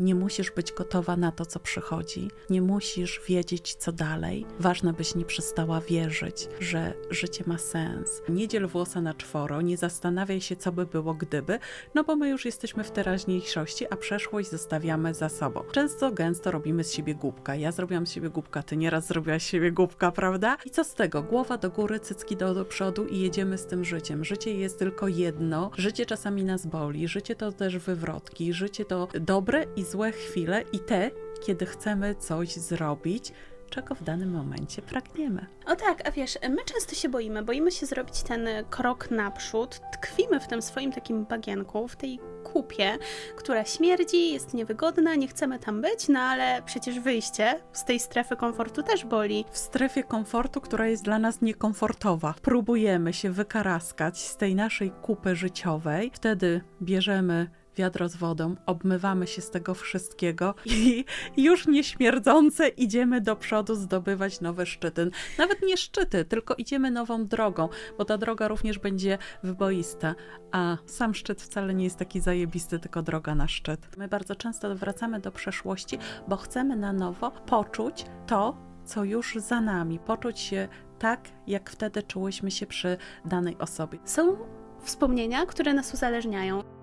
Nie musisz być gotowa na to, co przychodzi. Nie musisz wiedzieć, co dalej. Ważne, byś nie przestała wierzyć, że życie ma sens. Nie dziel włosa na czworo, nie zastanawiaj się, co by było gdyby, no bo my już jesteśmy w teraźniejszości, a przeszłość zostawiamy za sobą. Często, gęsto robimy z siebie głupka. Ja zrobiłam z siebie głupka, ty nieraz zrobiłaś z siebie głupka, prawda? I co z tego? Głowa do góry, cycki do, do przodu i jedziemy z tym życiem. Życie jest tylko jedno. Życie czasami nas boli, życie to też wywrotki, życie to dobre i złe chwile i te, kiedy chcemy coś zrobić, czego w danym momencie pragniemy. O tak, a wiesz, my często się boimy, boimy się zrobić ten krok naprzód, tkwimy w tym swoim takim bagienku, w tej kupie, która śmierdzi, jest niewygodna, nie chcemy tam być, no ale przecież wyjście z tej strefy komfortu też boli. w strefie komfortu, która jest dla nas niekomfortowa. Próbujemy się wykaraskać z tej naszej kupy życiowej, wtedy bierzemy wiadro z wodą, obmywamy się z tego wszystkiego i już nieśmierdzące idziemy do przodu zdobywać nowe szczyty. Nawet nie szczyty, tylko idziemy nową drogą, bo ta droga również będzie wyboista, a sam szczyt wcale nie jest taki zajebisty, tylko droga na szczyt. My bardzo często wracamy do przeszłości, bo chcemy na nowo poczuć to, co już za nami, poczuć się tak, jak wtedy czułyśmy się przy danej osobie. Są wspomnienia, które nas uzależniają.